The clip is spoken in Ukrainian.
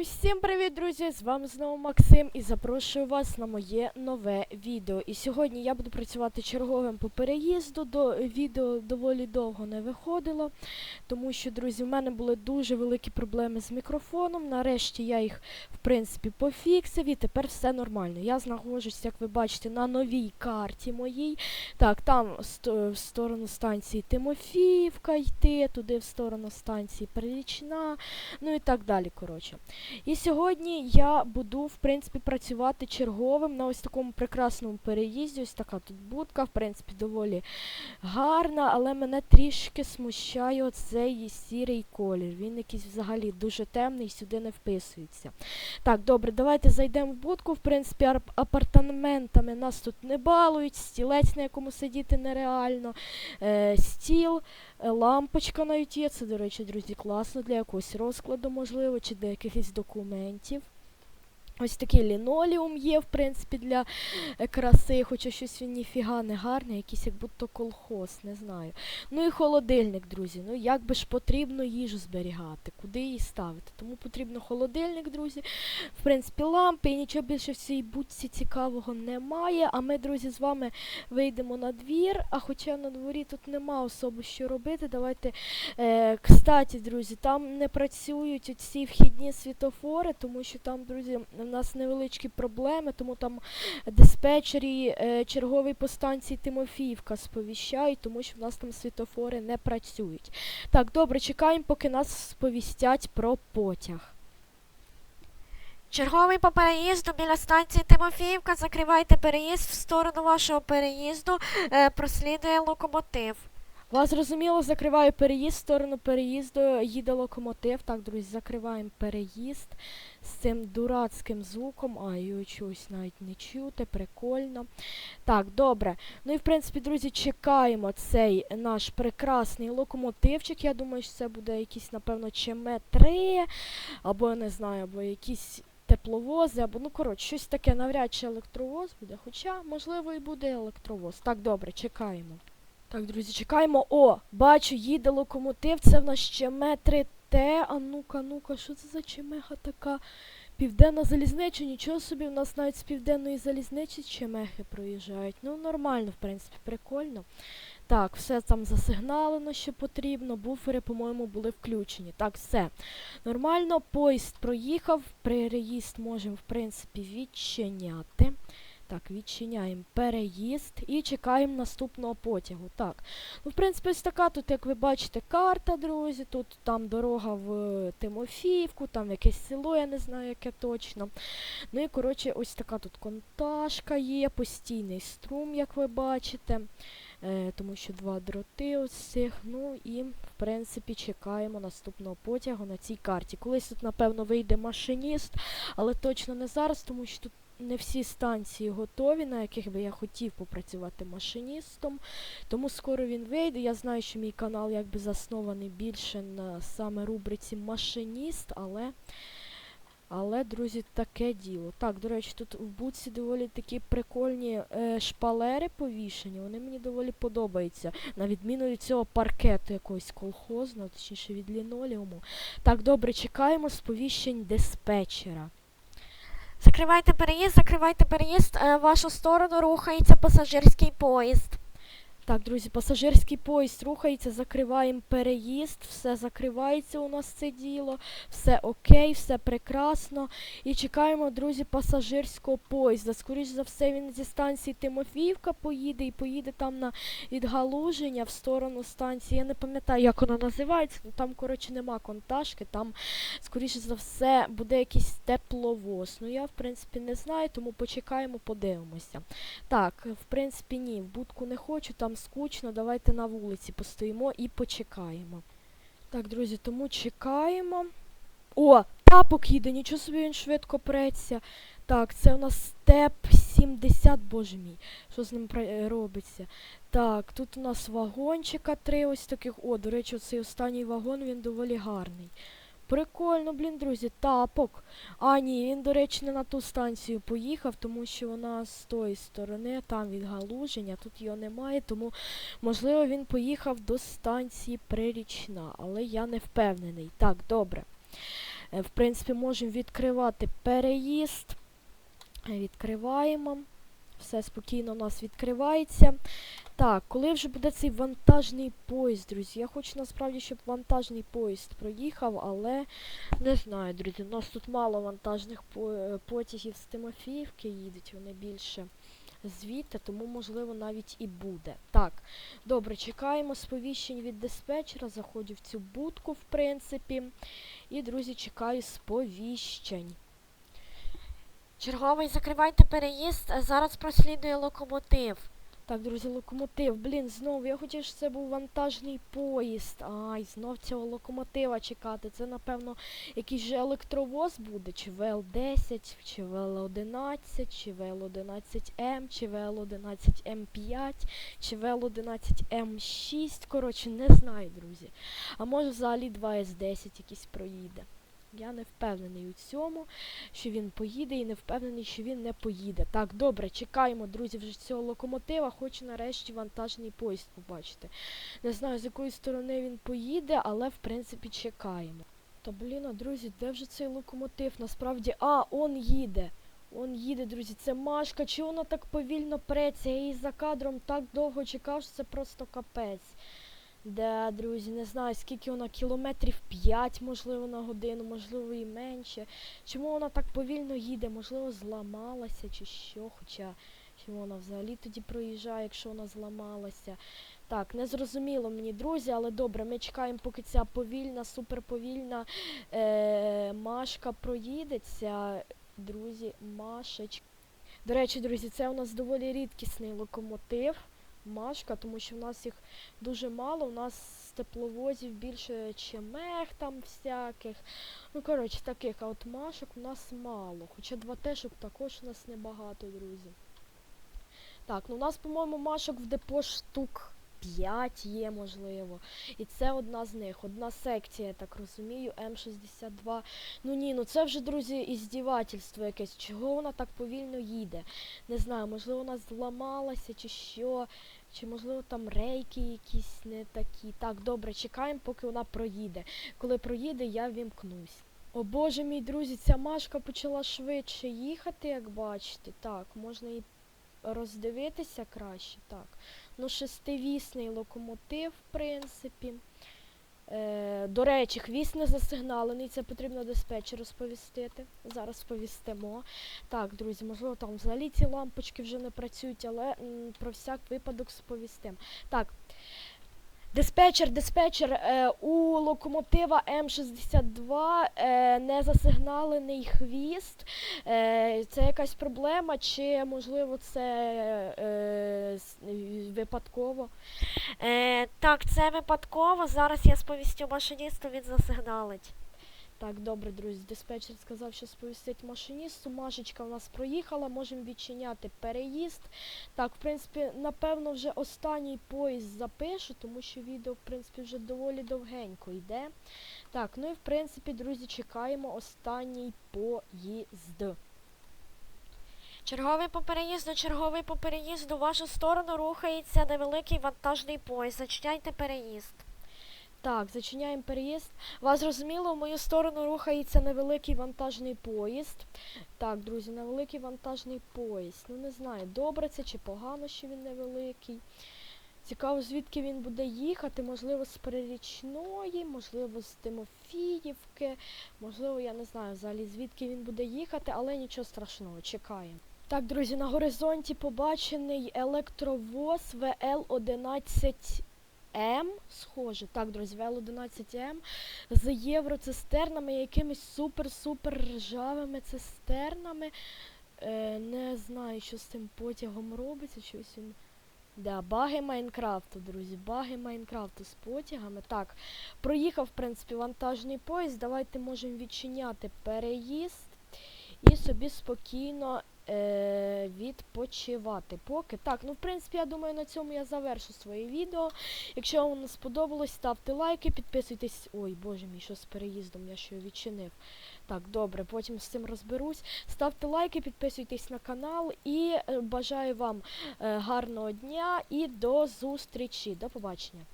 Усім привіт, друзі! З вами знову Максим і запрошую вас на моє нове відео. І сьогодні я буду працювати черговим по переїзду. До відео доволі довго не виходило, тому що, друзі, в мене були дуже великі проблеми з мікрофоном. Нарешті я їх, в принципі, пофіксив і тепер все нормально. Я знаходжусь, як ви бачите, на новій карті моїй. Так, там в сторону станції Тимофіївка йти, туди в сторону станції Прирічна, ну і так далі. коротше. І сьогодні я буду, в принципі, працювати черговим на ось такому прекрасному переїзді. Ось така тут будка, в принципі, доволі гарна, але мене трішки смущає оцей сірий колір. Він якийсь взагалі дуже темний, сюди не вписується. Так, добре, давайте зайдемо в будку. В принципі, апартаментами нас тут не балують, стілець, на якому сидіти нереально, е, стіл. Е, Лампочка на є, це, до речі, друзі, класно для якогось розкладу, можливо, чи для якихось документів. Ось такий лінолеум є, в принципі, для е, краси, хоча щось він ніфіга не гарний, якийсь як будто колхоз, не знаю. Ну і холодильник, друзі. Ну як би ж потрібно їжу зберігати, куди її ставити. Тому потрібно холодильник, друзі. В принципі, лампи і нічого більше в цій будці цікавого немає. А ми, друзі, з вами вийдемо на двір. А хоча на дворі тут нема особо що робити. Давайте. Е, кстати, друзі, там не працюють ці вхідні світофори, тому що там, друзі, нас невеличкі проблеми, тому там диспетчері е, черговий по станції Тимофіївка сповіщають, тому що в нас там світофори не працюють. Так, добре, чекаємо, поки нас сповістять про потяг. Черговий по переїзду біля станції Тимофіївка. Закривайте переїзд в сторону вашого переїзду. Е, прослідує локомотив. Вас зрозуміло, закриваю переїзд, сторону переїзду їде локомотив. Так, друзі, закриваємо переїзд з цим дурацьким звуком. А, його чогось навіть не чути, прикольно. Так, добре. Ну і в принципі, друзі, чекаємо цей наш прекрасний локомотивчик. Я думаю, що це буде якийсь, напевно, ЧМ-3, або я не знаю, або якісь. Тепловози, або, ну, коротше, щось таке, навряд чи електровоз буде, хоча, можливо, і буде електровоз. Так, добре, чекаємо. Так, друзі, чекаємо. О, бачу, їде локомотив. Це в нас ще метри Т. А ну-ка, ну-ка, що це за чемеха така? Південна залізнича, нічого собі, у нас навіть з південної залізничі чемехи проїжджають. Ну, нормально, в принципі, прикольно. Так, все там засигналено, що потрібно. Буфери, по-моєму, були включені. Так, все. Нормально, поїзд проїхав. Переїзд можемо, в принципі, відчиняти. Так, відчиняємо переїзд і чекаємо наступного потягу. Так. Ну, в принципі, ось така тут, як ви бачите, карта, друзі. Тут там дорога в е, Тимофіївку, там якесь село, я не знаю, яке точно. Ну і, коротше, ось така тут конташка є, постійний струм, як ви бачите. Е, тому що два дроти ось цих. Ну і, в принципі, чекаємо наступного потягу на цій карті. Колись тут, напевно, вийде машиніст, але точно не зараз, тому що тут не всі станції готові, на яких би я хотів попрацювати машиністом. Тому скоро він вийде. Я знаю, що мій канал якби заснований більше на саме рубриці машиніст, але. Але, друзі, таке діло. Так, до речі, тут в буці доволі такі прикольні е, шпалери повішені. Вони мені доволі подобаються. На відміну від цього паркету якогось колхозного, точніше від лінолеуму. Так, добре, чекаємо сповіщень диспетчера. Закривайте переїзд, закривайте переїзд. Е, в вашу сторону рухається пасажирський поїзд. Так, друзі, пасажирський поїзд рухається, закриваємо переїзд, все закривається у нас це діло, все окей, все прекрасно. І чекаємо, друзі, пасажирського поїзда. Скоріше за все, він зі станції Тимофіївка поїде і поїде там на відгалуження в сторону станції. Я не пам'ятаю, як вона називається, ну там, коротше, нема конташки, там, скоріше за все, буде якийсь тепловоз. Ну я, в принципі, не знаю, тому почекаємо, подивимося. Так, в принципі, ні, в будку не хочу, там скучно, давайте на вулиці постоїмо і почекаємо. Так, друзі, тому чекаємо. О, тапок їде, нічого собі він швидко преться. Так, це у нас степ 70, боже мій, що з ним е, робиться. Так, тут у нас вагончика три ось таких. О, до речі, цей останній вагон, він доволі гарний. Прикольно, блін, друзі, тапок. А, ні, він, до речі, не на ту станцію поїхав, тому що вона з тої сторони, там відгалуження, тут його немає, тому, можливо, він поїхав до станції Прирічна, але я не впевнений. Так, добре. Е, В принципі, можемо відкривати переїзд. Відкриваємо. Все спокійно у нас відкривається. Так, коли вже буде цей вантажний поїзд, друзі? Я хочу насправді, щоб вантажний поїзд проїхав, але не знаю, друзі. У нас тут мало вантажних е, потягів з Тимофіївки їдуть, вони більше звідти, тому можливо навіть і буде. Так, добре, чекаємо сповіщень від диспетчера. Заходжу в цю будку, в принципі. І, друзі, чекаю сповіщень. Черговий, закривайте переїзд, зараз прослідує локомотив. Так, друзі, локомотив. Блін, знову. Я хотів, щоб це був вантажний поїзд. Ай, знов цього локомотива чекати. Це, напевно, якийсь же електровоз буде. Чи ВЛ-10, чи ВЛ-11, чи ВЛ-11М, чи ВЛ-11М5, чи ВЛ-11М6. Коротше, не знаю, друзі. А може взагалі 2С10 якийсь проїде. Я не впевнений у цьому, що він поїде, і не впевнений, що він не поїде. Так, добре, чекаємо, друзі, вже цього локомотива. Хочу нарешті вантажний поїзд побачити. Не знаю, з якої сторони він поїде, але в принципі чекаємо. Та блін, а, друзі, де вже цей локомотив? Насправді, а, он їде. Он їде, друзі, це Машка. Чи вона так повільно преться? Я її за кадром так довго чекав, що це просто капець. Да, друзі, не знаю, скільки вона кілометрів 5, можливо, на годину, можливо, і менше. Чому вона так повільно їде? Можливо, зламалася чи що, хоча чому вона взагалі тоді проїжджає, якщо вона зламалася. Так, не зрозуміло мені, друзі, але добре, ми чекаємо, поки ця повільна, суперповільна е- Машка проїдеться. Друзі, Машечка. До речі, друзі, це у нас доволі рідкісний локомотив. Машка, тому що в нас їх дуже мало. У нас тепловозів більше чемех там всяких. Ну, коротше, таких, а от машок у нас мало. Хоча два тешок також у нас небагато, друзі. Так, ну у нас, по-моєму, машок в депо штук 5 є, можливо. І це одна з них. Одна секція, я так розумію, М62. Ну ні, ну це вже, друзі, іздівательство якесь. Чого вона так повільно їде? Не знаю, можливо, вона зламалася чи що. Чи можливо там рейки якісь не такі. Так, добре, чекаємо, поки вона проїде. Коли проїде, я вімкнусь. О боже мій друзі, ця машка почала швидше їхати, як бачите. Так, можна і роздивитися краще. Так. Ну, шестивісний локомотив, в принципі. Е, до речі, хвіст не засигналений, це потрібно диспетчеру сповістити. Зараз сповістимо. Так, друзі, можливо, там взагалі ці лампочки вже не працюють, але м, про всяк випадок сповістимо. Так. Диспетчер, диспетчер, е, у локомотива М62 е, не засигналений хвіст. Е, це якась проблема, чи можливо це е, випадково? Е, так, це випадково. Зараз я сповістю машиністу, він засигналить. Так, добре, друзі. Диспетчер сказав, що сповістить машиністу. Машечка у нас проїхала, можемо відчиняти переїзд. Так, в принципі, напевно, вже останній поїзд запишу, тому що відео, в принципі, вже доволі довгенько йде. Так, ну і в принципі, друзі, чекаємо останній поїзд. Черговий по переїзду, черговий по переїзду. В вашу сторону рухається невеликий вантажний поїзд. Зачиняйте переїзд. Так, зачиняємо переїзд. Вас зрозуміло, в мою сторону рухається невеликий вантажний поїзд. Так, друзі, невеликий вантажний поїзд. Ну не знаю, добре це чи погано, що він невеликий. Цікаво, звідки він буде їхати, можливо, з Перерічної, можливо, з Тимофіївки, можливо, я не знаю взагалі звідки він буде їхати, але нічого страшного, чекаємо. Так, друзі, на горизонті побачений електровоз ВЛ-11 М, схоже. Так, друзі, ВЛ-11М з євроцистернами, якимись супер-супер ржавими цистернами. Е, не знаю, що з цим потягом робиться, щось він. Да, баги Майнкрафту, друзі, баги Майнкрафту з потягами. Так, проїхав, в принципі, вантажний поїзд. Давайте можемо відчиняти переїзд і собі спокійно е- відпочивати. Поки. Так, ну в принципі, я думаю, на цьому я завершу своє відео. Якщо вам сподобалось, ставте лайки, підписуйтесь. Ой, боже мій, що з переїздом, я його відчинив. Так, добре, потім з цим розберусь. Ставте лайки, підписуйтесь на канал і е, бажаю вам е, гарного дня і до зустрічі. До побачення.